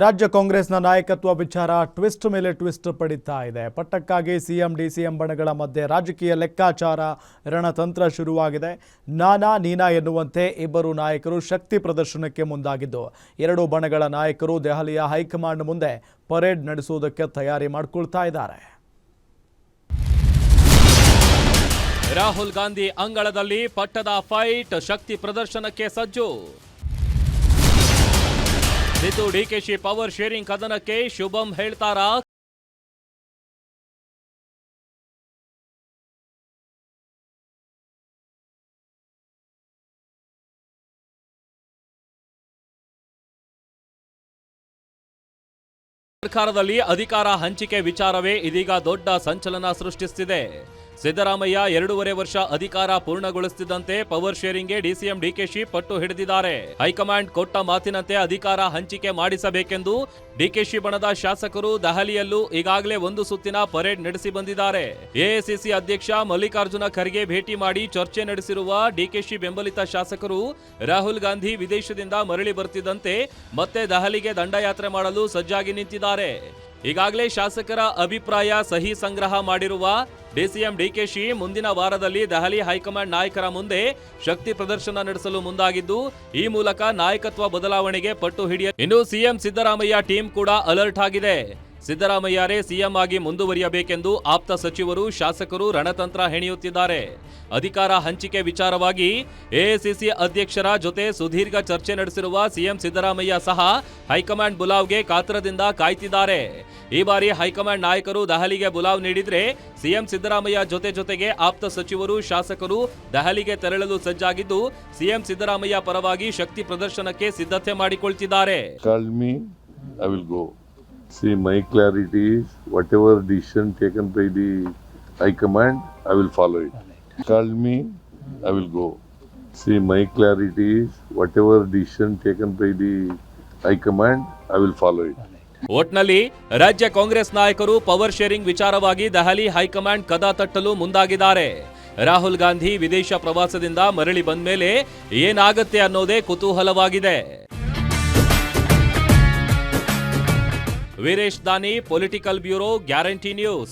ರಾಜ್ಯ ಕಾಂಗ್ರೆಸ್ನ ನಾಯಕತ್ವ ವಿಚಾರ ಟ್ವಿಸ್ಟ್ ಮೇಲೆ ಟ್ವಿಸ್ಟ್ ಪಡಿತಾ ಇದೆ. ಪಟ್ಟಕ್ಕಾಗಿ ಸಿಎಂ, ಡಿಸಿಎಂ ಬಣಗಳ ಮಧ್ಯೆ ರಾಜಕೀಯ ಲೆಕ್ಕಾಚಾರ ರಣತಂತ್ರ ಶುರುವಾಗಿದೆ. ನಾನಾ ನೀನಾ ಎನ್ನುವಂತೆ ಇಬ್ಬರು ನಾಯಕರು ಶಕ್ತಿ ಪ್ರದರ್ಶನಕ್ಕೆ ಮುಂದಾಗಿದ್ದು, ಎರಡು ಬಣಗಳ ನಾಯಕರು ದೆಹಲಿಯ ಹೈಕಮಾಂಡ್ ಮುಂದೆ ಪರೇಡ್ ನಡೆಸುವುದಕ್ಕೆ ತಯಾರಿ ಮಾಡಿಕೊಳ್ತಾ ಇದ್ದಾರೆ. ರಾಹುಲ್ ಗಾಂಧಿ ಅಂಗಳದಲ್ಲಿ ಪಟ್ಟದ ಫೈಟ್, ಶಕ್ತಿ ಪ್ರದರ್ಶನಕ್ಕೆ ಸಜ್ಜು. ಸಿದ್ದು ಡಿಕೆಶಿ ಪವರ್ ಶೇರಿಂಗ್ ಕದನಕ್ಕೆ ಶುಭಂ ಹೇಳ್ತಾರಾ? ಸರ್ಕಾರದಲ್ಲಿ ಅಧಿಕಾರ ಹಂಚಿಕೆ ವಿಚಾರವೇ ಇದೀಗ ದೊಡ್ಡ ಸಂಚಲನ ಸೃಷ್ಟಿಸುತ್ತಿದೆ ಸಿದ್ದರಾಮಯ್ಯ ಎರಡೂವರೆ ವರ್ಷ ಅಧಿಕಾರ ಪೂರ್ಣಗೊಳಿಸುತ್ತಿದ್ದಂತೆ ಪವರ್ ಶೇರಿಂಗ್ಗೆ ಡಿಸಿಎಂ ಡಿಕೆಶಿ ಪಟ್ಟು ಹಿಡಿದಿದ್ದಾರೆ. ಹೈಕಮಾಂಡ್ ಕೊಟ್ಟ ಮಾತಿನಂತೆ ಅಧಿಕಾರ ಹಂಚಿಕೆ ಮಾಡಿಸಬೇಕೆಂದು ಡಿಕೆಶಿ ಬಣದ ಶಾಸಕರು ದೆಹಲಿಯಲ್ಲೂ ಈಗಾಗಲೇ ಒಂದು ಸುತ್ತಿನ ಪರೇಡ್ ನಡೆಸಿ ಬಂದಿದ್ದಾರೆ. ಎಐಸಿಸಿ ಅಧ್ಯಕ್ಷ ಮಲ್ಲಿಕಾರ್ಜುನ ಖರ್ಗೆ ಭೇಟಿ ಮಾಡಿ ಚರ್ಚೆ ನಡೆಸಿರುವ ಡಿಕೆಶಿ ಬೆಂಬಲಿತ ಶಾಸಕರು ರಾಹುಲ್ ಗಾಂಧಿ ವಿದೇಶದಿಂದ ಮರಳಿ ಬರುತ್ತಿದ್ದಂತೆ ಮತ್ತೆ ದೆಹಲಿಗೆ ದಂಡಯಾತ್ರೆ ಮಾಡಲು ಸಜ್ಜಾಗಿ ನಿಂತಿದ್ದಾರೆ. ಈಗಾಗಲೇ ಶಾಸಕರ ಅಭಿಪ್ರಾಯ ಸಹಿ ಸಂಗ್ರಹ ಮಾಡಿರುವ ಡಿಸಿಎಂ ಡಿಕೆಶಿ ಮುಂದಿನ ವಾರದಲ್ಲಿ ದೆಹಲಿ ಹೈಕಮಾಂಡ್ ನಾಯಕರ ಮುಂದೆ ಶಕ್ತಿ ಪ್ರದರ್ಶನ ನಡೆಸಲು ಮುಂದಾಗಿದ್ದು, ಈ ಮೂಲಕ ನಾಯಕತ್ವ ಬದಲಾವಣೆಗೆ ಪಟ್ಟು ಹಿಡಿಯ ಇನ್ನು ಸಿಎಂ ಸಿದ್ದರಾಮಯ್ಯ ಟೀಮ್ ಕೂಡ ಅಲರ್ಟ್ ಆಗಿದೆ. ಸಿದ್ದರಾಮಯ್ಯರೇ ಸಿಎಂ ಆಗಿ ಮುಂದುವರಿಯಬೇಕೆಂದು ಆಪ್ತ ಸಚಿವರು, ಶಾಸಕರು ರಣತಂತ್ರ ಹೆಣೆಯುತ್ತಿದ್ದಾರೆ. ಅಧಿಕಾರ ಹಂಚಿಕೆ ವಿಚಾರವಾಗಿ ಎಐಸಿಸಿ ಅಧ್ಯಕ್ಷರ ಜೊತೆ ಸುದೀರ್ಘ ಚರ್ಚೆ ನಡೆಸಿರುವ ಸಿಎಂ ಸಿದ್ದರಾಮಯ್ಯ ಸಹ ಹೈಕಮಾಂಡ್ ಬುಲಾವ್ಗೆ ಕಾತರದಿಂದ ಕಾಯ್ತಿದ್ದಾರೆ. ಈ ಬಾರಿ ಹೈಕಮಾಂಡ್ ನಾಯಕರು ದೆಹಲಿಗೆ ಬುಲಾವ್ ನೀಡಿದ್ರೆ ಸಿಎಂ ಸಿದ್ದರಾಮಯ್ಯ ಜೊತೆ ಜೊತೆಗೆ ಆಪ್ತ ಸಚಿವರು, ಶಾಸಕರು ದೆಹಲಿಗೆ ತೆರಳಲು ಸಜ್ಜಾಗಿದ್ದು, ಸಿಎಂ ಸಿದ್ದರಾಮಯ್ಯ ಪರವಾಗಿ ಶಕ್ತಿ ಪ್ರದರ್ಶನಕ್ಕೆ ಸಿದ್ಧತೆ ಮಾಡಿಕೊಳ್ತಿದ್ದಾರೆ. See, my clarity is whatever decision taken by the High Command, I will follow it. Call me, I will go. See, my clarity is whatever decision taken by the High Command, I will follow it. ಒಟ್ನಲ್ಲಿ ರಾಜ್ಯ ಕಾಂಗ್ರೆಸ್ ನಾಯಕರು power sharing ವಿಚಾರವಾಗಿ Delhi high command ಕದ ತಟ್ಟಲು ಮುಂದಾಗಿದ್ದಾರೆ ರಾಹುಲ್ ಗಾಂಧಿ ವಿದೇಶ ಪ್ರವಾಸದಿಂದ ಮರಳಿ ಬಂದ ಮೇಲೆ ಏನಾಗತ್ತೆ ಅನ್ನೋದೇ ಕುತೂಹಲವಾಗಿದೆ वीरेश दानी पॉलिटिकल ब्यूरो ग्यारंटी न्यूज़